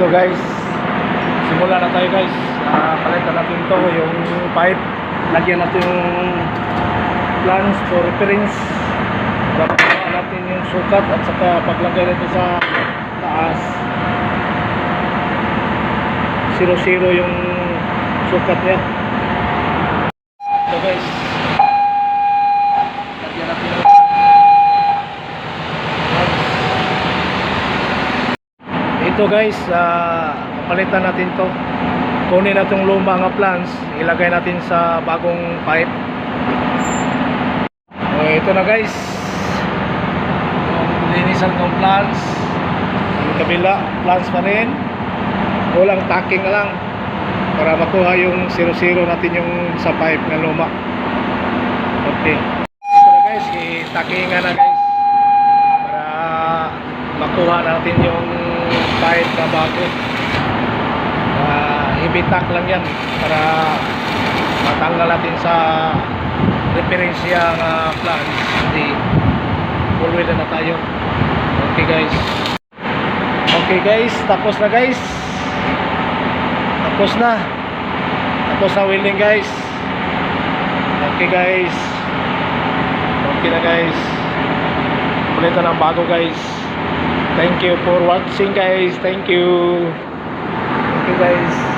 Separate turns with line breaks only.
Ito guys, simula na tayo guys. Uh, palitan natin to yung pipe. Lagyan natin yung plans for reference. Makuha natin yung sukat at saka paglagay nito sa taas. 0-0 yung sukat niya. Ito guys. Lagyan natin yung ito guys ah, palitan natin to. Kunin natin luma nga plans ilagay natin sa bagong pipe. So, ito na guys. Linisan ng plans yung kabila plans pa rin. Walang tacking na lang para makuha yung 0-0 natin yung sa pipe na luma. Okay. Ito na guys. I-tackingan na guys. Para makuha natin yung pipe na bago. Uh, ibitak lang yan para matanggal natin sa referensya nga plan. Hindi full wheel na tayo. Okay guys. Okay guys. Tapos na guys. Tapos na. Tapos na wheeling guys. Okay guys. Okay na guys. Ulitan ng bago guys Thank you for watching guys. Thank you. Thank you guys.